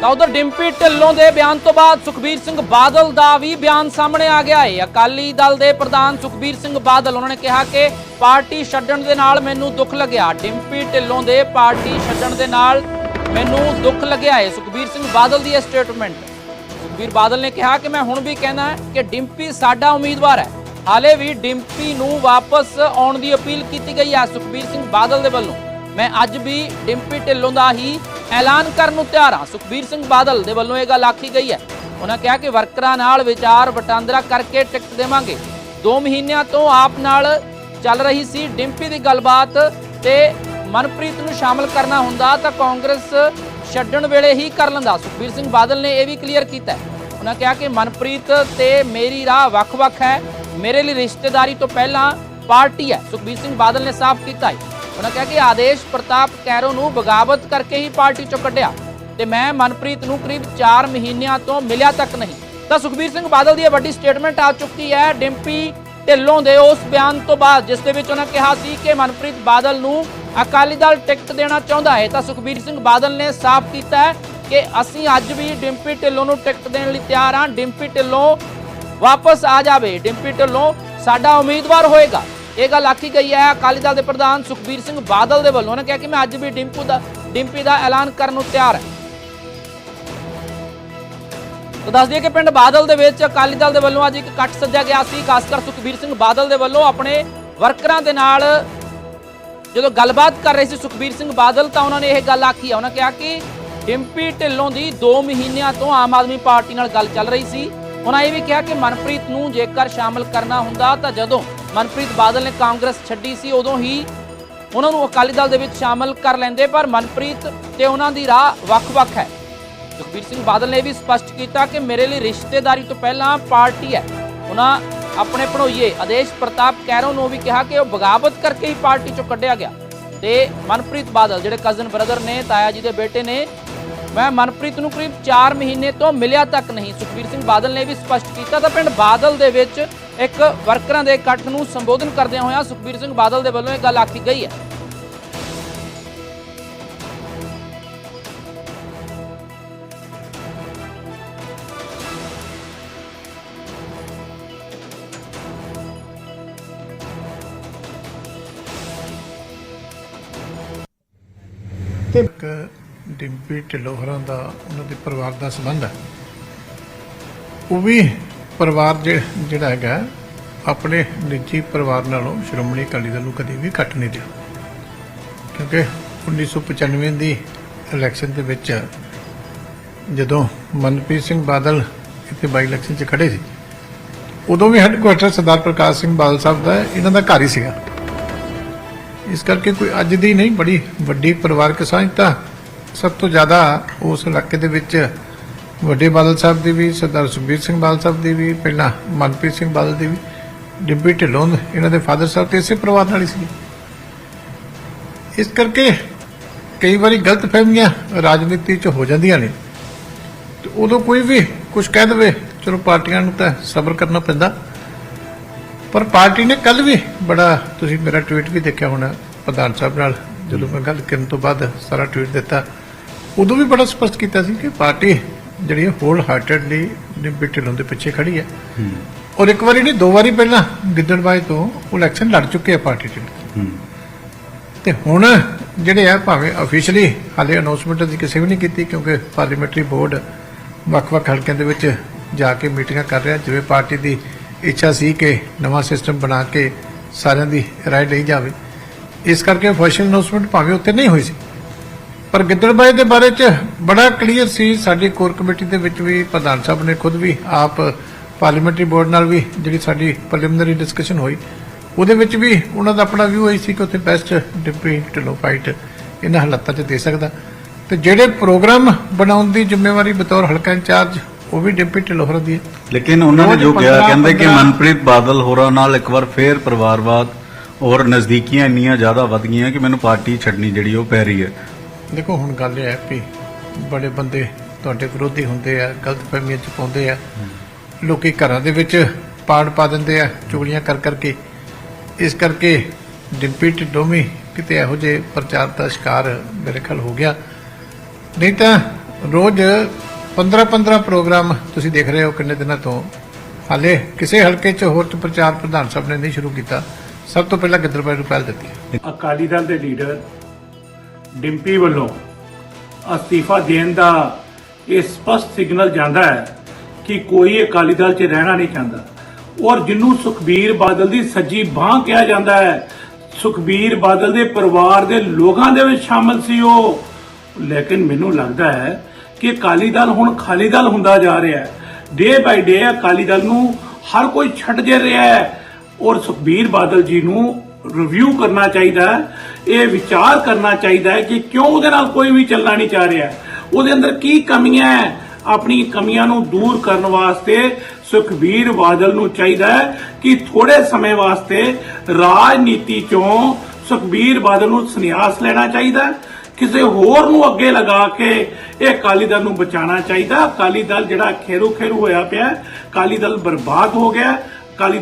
ਤਾਂ ਉਧਰ ਡਿੰਪੀ ਢਿੱਲੋਂ ਦੇ ਬਿਆਨ ਤੋਂ ਬਾਅਦ ਸੁਖਬੀਰ ਸਿੰਘ ਬਾਦਲ ਦਾ ਵੀ ਬਿਆਨ ਸਾਹਮਣੇ ਆ ਗਿਆ ਹੈ ਅਕਾਲੀ ਦਲ ਦੇ ਪ੍ਰਧਾਨ ਸੁਖਬੀਰ ਸਿੰਘ ਬਾਦਲ, ਉਹਨਾਂ ਨੇ ਕਿਹਾ ਕਿ ਪਾਰਟੀ ਛੱਡਣ ਦੇ ਨਾਲ ਮੈਨੂੰ ਦੁੱਖ ਲੱਗਿਆ। ਡਿੰਪੀ ਢਿੱਲੋਂ ਦੇ ਪਾਰਟੀ ਛੱਡਣ ਦੇ ਨਾਲ ਮੈਨੂੰ ਦੁੱਖ ਲੱਗਿਆ ਹੈ ਸੁਖਬੀਰ ਸਿੰਘ ਬਾਦਲ ਦੀ ਇਹ ਸਟੇਟਮੈਂਟ ਸੁਖਬੀਰ ਬਾਦਲ ਨੇ ਕਿਹਾ ਕਿ ਮੈਂ ਹੁਣ ਵੀ ਕਹਿਣਾ ਹੈ ਕਿ ਡਿੰਪੀ ਸਾਡਾ ਉਮੀਦਵਾਰ ਹੈ। ਹਾਲੇ ਵੀ ਡਿੰਪੀ ਨੂੰ ਵਾਪਸ ਆਉਣ ਦੀ ਅਪੀਲ ਕੀਤੀ ਗਈ ਹੈ ਸੁਖਬੀਰ ਸਿੰਘ ਬਾਦਲ ਦੇ ਵੱਲੋਂ। ਮੈਂ ਅੱਜ ਵੀ ਡਿੰਪੀ ਢਿੱਲੋਂ ਦਾ ਹੀ ਐਲਾਨ ਕਰਨ ਨੂੰ ਤਿਆਰ ਹਾਂ ਸੁਖਬੀਰ ਸਿੰਘ ਬਾਦਲ ਦੇ ਵੱਲੋਂ ਇਹ ਗੱਲ ਆਖੀ ਗਈ ਹੈ। ਉਹਨਾਂ ਕਿਹਾ ਕਿ ਵਰਕਰਾਂ ਨਾਲ ਵਿਚਾਰ ਵਟਾਂਦਰਾ ਕਰਕੇ ਟਿਕਟ ਦੇਵਾਂਗੇ। 2 ਮਹੀਨਿਆਂ ਤੋਂ ਆਪ ਨਾਲ ਚੱਲ ਰਹੀ ਸੀ ਡਿੰਪੀ ਦੀ ਗੱਲਬਾਤ ਤੇ ਮਨਪ੍ਰੀਤ ਨੂੰ ਸ਼ਾਮਲ ਕਰਨਾ ਹੁੰਦਾ ਤਾਂ ਕਾਂਗਰਸ ਛੱਡਣ ਵੇਲੇ ਹੀ ਕਰ ਲੈਂਦਾ। ਸੁਖਬੀਰ ਸਿੰਘ ਬਾਦਲ ਨੇ ਇਹ ਵੀ ਕਲੀਅਰ ਕੀਤਾ ਉਹਨਾਂ ਕਿਹਾ ਕਿ ਮਨਪ੍ਰੀਤ ਤੇ ਮੇਰੀ ਰਾਹ ਵੱਖ-ਵੱਖ ਹੈ। ਮੇਰੇ ਲਈ ਰਿਸ਼ਤੇਦਾਰੀ ਤੋਂ ਪਹਿਲਾਂ ਪਾਰਟੀ ਹੈ। ਸੁਖਬੀਰ ਸਿੰਘ ਬਾਦਲ ਨੇ ਸਾਫ਼ ਕੀਤਾ ਹੈ। ਉਹਨਾਂ ਕਿਹਾ ਕਿ ਆਦੇਸ਼ ਪ੍ਰਤਾਪ ਕੈਰੋ ਨੂੰ ਬਗਾਵਤ ਕਰਕੇ ਹੀ ਪਾਰਟੀ ਚੋਂ ਕੱਢਿਆ ਤੇ ਮੈਂ ਮਨਪ੍ਰੀਤ ਨੂੰ ਕਰੀਬ 4 ਮਹੀਨਿਆਂ ਤੋਂ ਮਿਲਿਆ ਤੱਕ ਨਹੀਂ। ਤਾਂ ਸੁਖਬੀਰ ਸਿੰਘ ਬਾਦਲ ਦੀ ਇਹ ਵੱਡੀ ਸਟੇਟਮੈਂਟ ਆ ਚੁੱਕੀ ਹੈ। ਡਿੰਪੀ ਢਿੱਲੋਂ ਦੇ ਉਸ ਬਿਆਨ ਤੋਂ ਬਾਅਦ, ਜਿਸ ਦੇ ਵਿੱਚ ਉਹਨਾਂ ਕਿਹਾ ਸੀ ਕਿ ਮਨਪ੍ਰੀਤ ਬਾਦਲ ਨੂੰ ਅਕਾਲੀ ਦਲ ਟਿਕਟ ਦੇਣਾ ਚਾਹੁੰਦਾ ਹੈ, ਤਾਂ ਸੁਖਬੀਰ ਸਿੰਘ ਬਾਦਲ ਨੇ ਸਾਫ਼ ਕੀਤਾ ਹੈ ਕਿ ਅਸੀਂ ਅੱਜ ਵੀ ਡਿੰਪੀ ਢਿੱਲੋਂ ਨੂੰ ਟਿਕਟ ਦੇਣ ਲਈ ਤਿਆਰ ਹਾਂ। ਡਿੰਪੀ ਢਿੱਲੋਂ ਵਾਪਸ ਆ ਜਾਵੇ। ਡਿੰਪੀ ਢਿੱਲੋਂ ਸਾਡਾ ਉਮੀਦਵਾਰ ਹੋਏਗਾ। ਇਹ ਗੱਲ ਆਖੀ ਗਈ ਹੈ, ਅਕਾਲੀ ਦਲ ਦੇ ਪ੍ਰਧਾਨ ਸੁਖਬੀਰ ਸਿੰਘ ਬਾਦਲ ਦੇ ਵੱਲੋਂ। ਉਹਨਾਂ ਕਿਹਾ ਕਿ ਮੈਂ ਅੱਜ ਵੀ ਡਿੰਪੂ ਦਾ ਡਿੰਪੀ ਦਾ ਐਲਾਨ ਕਰਨ ਨੂੰ ਤਿਆਰ ਹਾਂ। ਤਾਂ ਦੱਸ ਦਈਏ ਕਿ ਪਿੰਡ ਬਾਦਲ ਦੇ ਵਿੱਚ ਅਕਾਲੀ ਦਲ ਦੇ ਵੱਲੋਂ ਅੱਜ ਇੱਕ ਇਕੱਠ ਸੱਜਿਆ ਗਿਆ ਸੀ। ਖਾਸ ਕਰ ਸੁਖਬੀਰ ਸਿੰਘ ਬਾਦਲ ਦੇ ਵੱਲੋਂ ਆਪਣੇ ਵਰਕਰਾਂ ਦੇ ਨਾਲ ਜਦੋਂ ਗੱਲਬਾਤ ਕਰ ਰਹੇ ਸੀ ਸੁਖਬੀਰ ਸਿੰਘ ਬਾਦਲ, ਤਾਂ ਉਹਨਾਂ ਨੇ ਇਹ ਗੱਲ ਆਖੀ ਹੈ। ਉਹਨਾਂ ਕਿਹਾ ਕਿ ਡਿੰਪੀ ਢਿੱਲੋਂ ਦੀ 2 ਮਹੀਨਿਆਂ ਤੋਂ ਆਮ ਆਦਮੀ ਪਾਰਟੀ ਨਾਲ ਗੱਲ ਚੱਲ ਰਹੀ ਸੀ। ਉਹਨਾਂ ਇਹ ਵੀ ਕਿਹਾ ਕਿ ਮਨਪ੍ਰੀਤ ਨੂੰ ਜੇਕਰ ਸ਼ਾਮਲ ਕਰਨਾ ਹੁੰਦਾ, ਤਾਂ ਜਦੋਂ ਮਨਪ੍ਰੀਤ ਬਾਦਲ ਨੇ ਕਾਂਗਰਸ ਛੱਡੀ ਸੀ, ਉਦੋਂ ਹੀ ਉਹਨਾਂ ਨੂੰ ਅਕਾਲੀ ਦਲ ਦੇ ਵਿੱਚ ਸ਼ਾਮਲ ਕਰ ਲੈਂਦੇ, ਪਰ ਮਨਪ੍ਰੀਤ ਤੇ ਉਹਨਾਂ ਦੀ ਰਾਹ ਵੱਖ-ਵੱਖ ਹੈ। ਸੁਖਬੀਰ ਸਿੰਘ ਬਾਦਲ ਨੇ ਵੀ ਸਪਸ਼ਟ ਕੀਤਾ ਕਿ ਮੇਰੇ ਲਈ ਰਿਸ਼ਤੇਦਾਰੀ ਤੋਂ ਪਹਿਲਾਂ ਪਾਰਟੀ ਹੈ। ਉਹਨਾਂ ਆਪਣੇ ਭਣੋਈਏ ਆਦੇਸ਼ ਪ੍ਰਤਾਪ ਕੈਰੋ ਨੂੰ ਵੀ ਕਿਹਾ ਕਿ ਉਹ ਬਗਾਵਤ ਕਰਕੇ ਹੀ ਪਾਰਟੀ ਚੋਂ ਕੱਢਿਆ ਗਿਆ। ਤੇ ਮਨਪ੍ਰੀਤ ਬਾਦਲ, ਜਿਹੜੇ ਕਜ਼ਨ ਬ੍ਰਦਰ ਨੇ, ਤਾਇਆ ਜੀ ਦੇ ਬੇਟੇ ਨੇ, ਮੈਂ ਮਨਪ੍ਰੀਤ ਨੂੰ ਕਰੀਬ 4 ਮਹੀਨੇ ਤੋਂ ਮਿਲਿਆ ਤੱਕ ਨਹੀਂ। ਸੁਖਬੀਰ ਸਿੰਘ ਬਾਦਲ ਨੇ ਵੀ ਸਪਸ਼ਟ ਕੀਤਾ ਤਾਂ ਪਿੰਡ ਬਾਦਲ ਦੇ ਵਿੱਚ ਇੱਕ ਵਰਕਰਾਂ ਦੇ ਇਕੱਠ ਨੂੰ ਸੰਬੋਧਨ ਕਰਦਿਆਂ ਹੋਇਆਂ ਸੁਖਬੀਰ ਸਿੰਘ ਬਾਦਲ ਦੇ ਵੱਲੋਂ ਇਹ ਗੱਲ ਆਖੀ ਗਈ ਹੈ। ਇੱਕ ਡਿੰਪੀ ਢਿੱਲੋਂ ਹੋਰਾਂ ਦਾ, ਉਹਨਾਂ ਦੇ ਪਰਿਵਾਰ ਦਾ ਸੰਬੰਧ ਹੈ। ਉਹ ਵੀ ਪਰਿਵਾਰ ਜਿ- ਜਿਹੜਾ ਹੈਗਾ, ਆਪਣੇ ਨਿੱਜੀ ਪਰਿਵਾਰ ਨਾਲੋਂ ਸ਼੍ਰੋਮਣੀ ਅਕਾਲੀ ਦਲ ਨੂੰ ਕਦੇ ਵੀ ਘੱਟ ਨਹੀਂ ਦਿਆ। ਕਿਉਂਕਿ 1995 ਦੀ ਇਲੈਕਸ਼ਨ ਦੇ ਵਿੱਚ ਜਦੋਂ ਮਨਪ੍ਰੀਤ ਸਿੰਘ ਬਾਦਲ ਇੱਥੇ ਬਾਈ ਇਲੈਕਸ਼ਨ 'ਚ ਖੜੇ ਸੀ, ਉਦੋਂ ਵੀ ਹੈੱਡਕੁਆਟਰ ਸਰਦਾਰ ਪ੍ਰਕਾਸ਼ ਸਿੰਘ ਬਾਦਲ ਸਾਹਿਬ ਦਾ ਇਹਨਾਂ ਦਾ ਘਰ ਹੀ ਸੀਗਾ। ਇਸ ਕਰਕੇ ਕੋਈ ਅੱਜ ਦੀ ਨਹੀਂ, ਬੜੀ ਵੱਡੀ ਪਰਿਵਾਰਕ ਸਾਂਝ ਤਾਂ ਸਭ ਤੋਂ ਜ਼ਿਆਦਾ ਉਸ ਇਲਾਕੇ ਦੇ ਵਿੱਚ ਵੱਡੇ ਬਾਦਲ ਸਾਹਿਬ ਦੀ ਵੀ, ਸਰਦਾਰ ਸੁਖਬੀਰ ਸਿੰਘ ਬਾਦਲ ਸਾਹਿਬ ਦੀ ਵੀ, ਪਹਿਲਾਂ ਮਨਪ੍ਰੀਤ ਸਿੰਘ ਬਾਦਲ ਦੀ ਵੀ ਡਿੰਪੀ ਢਿੱਲੋਂ ਇਹਨਾਂ ਦੇ ਫਾਦਰ ਸਾਹਿਬ ਤੇ ਇਸੇ ਪਰਿਵਾਰ ਨਾਲ ਹੀ ਸੀ। ਇਸ ਕਰਕੇ ਕਈ ਵਾਰੀ ਗਲਤ ਫਹਿਮੀਆਂ ਰਾਜਨੀਤੀ 'ਚ ਹੋ ਜਾਂਦੀਆਂ ਨੇ। ਤੇ ਉਦੋਂ ਕੋਈ ਵੀ ਕੁਝ ਕਹਿ ਦੇਵੇ, ਚਲੋ ਪਾਰਟੀਆਂ ਨੂੰ ਤਾਂ ਸਬਰ ਕਰਨਾ ਪੈਂਦਾ। ਪਰ ਪਾਰਟੀ ਨੇ ਕੱਲ ਵੀ ਬੜਾ, ਤੁਸੀਂ ਮੇਰਾ ਟਵੀਟ ਵੀ ਦੇਖਿਆ ਹੋਣਾ, ਪ੍ਰਧਾਨ ਸਾਹਿਬ ਨਾਲ, ਜਦੋਂ ਮੈਂ ਗੱਲ ਕਰਨ ਤੋਂ ਬਾਅਦ ਸਾਰਾ ਟਵੀਟ ਦਿੱਤਾ, ਉਦੋਂ ਵੀ ਬੜਾ ਸਪਸ਼ਟ ਕੀਤਾ ਸੀ ਕਿ ਪਾਰਟੀ ਜਿਹੜੀ ਹੋਲ ਹਾਰਟਡਲੀ ਡਿੰਪੀ ਢਿੱਲੋਂ ਦੇ ਪਿੱਛੇ ਖੜੀ ਹੈ। ਔਰ ਇੱਕ ਵਾਰੀ ਨਹੀਂ ਦੋ ਵਾਰੀ ਪਹਿਲਾਂ ਗਿੱਦੜਬਾਈ ਤੋਂ ਉਹ ਇਲੈਕਸ਼ਨ ਲੜ ਚੁੱਕੇ ਆ ਪਾਰਟੀ ਚ। ਤੇ ਹੁਣ ਜਿਹੜੇ ਆ ਭਾਵੇਂ ਅਫੀਸ਼ੀਅਲੀ ਹਾਲੇ ਅਨਾਉਂਸਮੈਂਟ ਅਸੀਂ ਕਿਸੇ ਵੀ ਨਹੀਂ ਕੀਤੀ ਕਿਉਂਕਿ ਪਾਰਲੀਮੈਂਟਰੀ ਬੋਰਡ ਵੱਖ-ਵੱਖ ਹਲਕਿਆਂ ਦੇ ਵਿੱਚ ਜਾ ਕੇ ਮੀਟਿੰਗਾਂ ਕਰ ਰਿਹਾ ਜਿਵੇਂ ਪਾਰਟੀ ਦੀ ਇੱਛਾ ਸੀ ਕਿ ਨਵਾਂ ਸਿਸਟਮ ਬਣਾ ਕੇ ਸਾਰਿਆਂ ਦੀ ਰਾਏ ਲਈ ਜਾਵੇ। ਇਸ ਕਰਕੇ ਅਫੀਸ਼ੀਅਲ ਅਨਾਉਂਸਮੈਂਟ ਭਾਵੇਂ ਉੱਥੇ ਨਹੀਂ ਹੋਈ ਸੀ। ਪਰ ਗਿੱਦੜਬਾਈ ਦੇ ਬਾਰੇ ਚ ਬੜਾ ਕਲੀਅਰ ਸੀ। ਸਾਡੀ ਕੋਰ ਕਮੇਟੀ ਦੇ ਵਿੱਚ ਵੀ ਪ੍ਰਧਾਨ ਸਾਹਿਬ ਨੇ ਖੁਦ ਵੀ ਆਪ ਪਾਰਲੀਮੈਂਟਰੀ ਬੋਰਡ ਨਾਲ ਵੀ ਜਿਹੜੀ ਸਾਡੀ ਪ੍ਰੀਲਿਮਿਨਰੀ ਡਿਸਕਸ਼ਨ ਹੋਈ ਉਹਦੇ ਵਿੱਚ ਵੀ ਉਹਨਾਂ ਦਾ ਆਪਣਾ ਵਿਊ ਹੋਈ ਸੀ ਕਿ ਉੱਥੇ ਬੈਸਟ ਡਿਪਟੀ ਢਿੱਲੋਂ ਫਾਈਟ ਇਹਨਾਂ ਹਾਲਾਤਾਂ 'ਚ ਦੇ ਸਕਦਾ। ਤੇ ਜਿਹੜੇ ਪ੍ਰੋਗਰਾਮ ਬਣਾਉਣ ਦੀ ਜ਼ਿੰਮੇਵਾਰੀ ਬਤੌਰ ਹਲਕਾ ਇੰਚਾਰਜ ਉਹ ਵੀ ਡਿਪਟੀ ਢਿੱਲੋਂ ਹੋਰਾਂ ਦੀ ਹੈ। ਲੇਕਿਨ ਉਹਨਾਂ ਨੇ ਜੋ ਕਿਹਾ 15 ਕਹਿੰਦੇ ਕਿ 15 ਮਨਪ੍ਰੀਤ ਬਾਦਲ ਹੋਰਾਂ ਨਾਲ ਇੱਕ ਵਾਰ ਫੇਰ ਪਰਿਵਾਰਵਾਦ ਔਰ ਨਜ਼ਦੀਕੀਆਂ ਇੰਨੀਆਂ ਜ਼ਿਆਦਾ ਵੱਧ ਗਈਆਂ ਕਿ ਮੈਨੂੰ ਪਾਰਟੀ ਛੱਡਣੀ ਜਿਹੜੀ ਉਹ ਪੈ ਰਹੀ ਹੈ। ਦੇਖੋ, ਹੁਣ ਗੱਲ ਇਹ ਹੈ ਵੀ ਬੜੇ ਬੰਦੇ ਤੁਹਾਡੇ ਵਿਰੋਧੀ ਹੁੰਦੇ ਆ, ਗਲਤ ਫਹਿਮੀਆਂ ਚ ਪਾਉਂਦੇ ਆ। ਲੋਕੀ ਘਰਾਂ ਦੇ ਵਿੱਚ ਪਾੜ ਪਾ ਦਿੰਦੇ ਆ, ਚੁਗਲੀਆਂ ਕਰ ਕਰਕੇ। ਇਸ ਕਰਕੇ ਡਿੰਪੀ ਢਿੱਲੋਂ ਕਿਤੇ ਇਹੋ ਜਿਹੇ ਪ੍ਰਚਾਰ ਦਾ ਸ਼ਿਕਾਰ ਮੇਰੇ ਖਿਆਲ ਹੋ ਗਿਆ। ਨਹੀਂ ਤਾਂ ਰੋਜ਼ 15-15 ਪ੍ਰੋਗਰਾਮ ਤੁਸੀਂ ਦੇਖ ਰਹੇ ਹੋ ਕਿੰਨੇ ਦਿਨਾਂ ਤੋਂ। ਹਾਲੇ ਕਿਸੇ ਹਲਕੇ 'ਚ ਹੋਰ ਚ ਪ੍ਰਚਾਰ ਪ੍ਰਧਾਨ ਸਾਹਿਬ ਨੇ ਨਹੀਂ ਸ਼ੁਰੂ ਕੀਤਾ। ਸਭ ਤੋਂ ਪਹਿਲਾਂ ਗਿੱਦੜਬਾਈ ਨੂੰ ਪਹਿਲ ਦਿੱਤੀ। ਅਕਾਲੀ ਦਲ ਦੇ ਲੀਡਰ ਡਿੰਪੀ ਵੱਲੋਂ ਅਸਤੀਫਾ ਦੇਣ ਦਾ ਇਹ ਸਪਸ਼ਟ ਸਿਗਨਲ ਜਾਂਦਾ ਹੈ ਕਿ ਕੋਈ ਅਕਾਲੀ ਦਲ 'ਚ ਰਹਿਣਾ ਨਹੀਂ ਚਾਹੁੰਦਾ। ਔਰ ਜਿਹਨੂੰ ਸੁਖਬੀਰ ਬਾਦਲ ਦੀ ਸੱਜੀ ਬਾਹ ਕਿਹਾ ਜਾਂਦਾ ਹੈ, ਸੁਖਬੀਰ ਬਾਦਲ ਦੇ ਪਰਿਵਾਰ ਦੇ ਲੋਕਾਂ ਦੇ ਵਿੱਚ ਸ਼ਾਮਲ ਸੀ ਉਹ। ਲੇਕਿਨ ਮੈਨੂੰ ਲੱਗਦਾ ਹੈ ਕਿ ਅਕਾਲੀ ਦਲ ਹੁਣ ਖਾਲੀ ਦਲ ਹੁੰਦਾ ਜਾ ਰਿਹਾ ਹੈ। ਡੇ ਬਾਈ ਡੇ ਅਕਾਲੀ ਦਲ ਨੂੰ ਹਰ ਕੋਈ ਛੱਡ ਦੇ ਰਿਹਾ ਹੈ। ਔਰ ਸੁਖਬੀਰ ਬਾਦਲ ਜੀ ਨੂੰ ਰਿਵਿਊ ਕਰਨਾ ਚਾਹੀਦਾ ਹੈ ਇਹ ਵਿਚਾਰ ਕਰਨਾ ਚਾਹੀਦਾ ਹੈ ਕਿ ਕਿਉਂ ਉਹਦੇ ਨਾਲ ਕੋਈ ਵੀ ਚੱਲਣਾ ਨਹੀਂ ਚਾਹ ਰਿਹਾ। ਉਹਦੇ ਅੰਦਰ ਕੀ ਕਮੀਆਂ ਹੈ ਆਪਣੀ ਕਮੀਆਂ ਨੂੰ ਦੂਰ ਕਰਨ ਵਾਸਤੇ ਸੁਖਬੀਰ ਬਾਦਲ ਨੂੰ ਚਾਹੀਦਾ ਹੈ ਕਿ ਥੋੜੇ ਸਮੇਂ ਵਾਸਤੇ ਰਾਜਨੀਤੀ ਚੋਂ ਸੁਖਬੀਰ ਬਾਦਲ ਨੂੰ ਸੰਨਿਆਸ ਲੈਣਾ ਚਾਹੀਦਾ ਕਿਸੇ ਹੋਰ ਨੂੰ ਅੱਗੇ ਲਗਾ ਕੇ ਇਹ ਅਕਾਲੀ ਦਲ ਨੂੰ ਬਚਾਉਣਾ ਚਾਹੀਦਾ ਅਕਾਲੀ ਦਲ ਜਿਹੜਾ ਖੇਰੂ ਖੇਰੂ ਹੋਇਆ ਪਿਆ ਅਕਾਲੀ ਦਲ ਬਰਬਾਦ ਹੋ ਗਿਆ ਹੈ, ਅਕਾਲੀ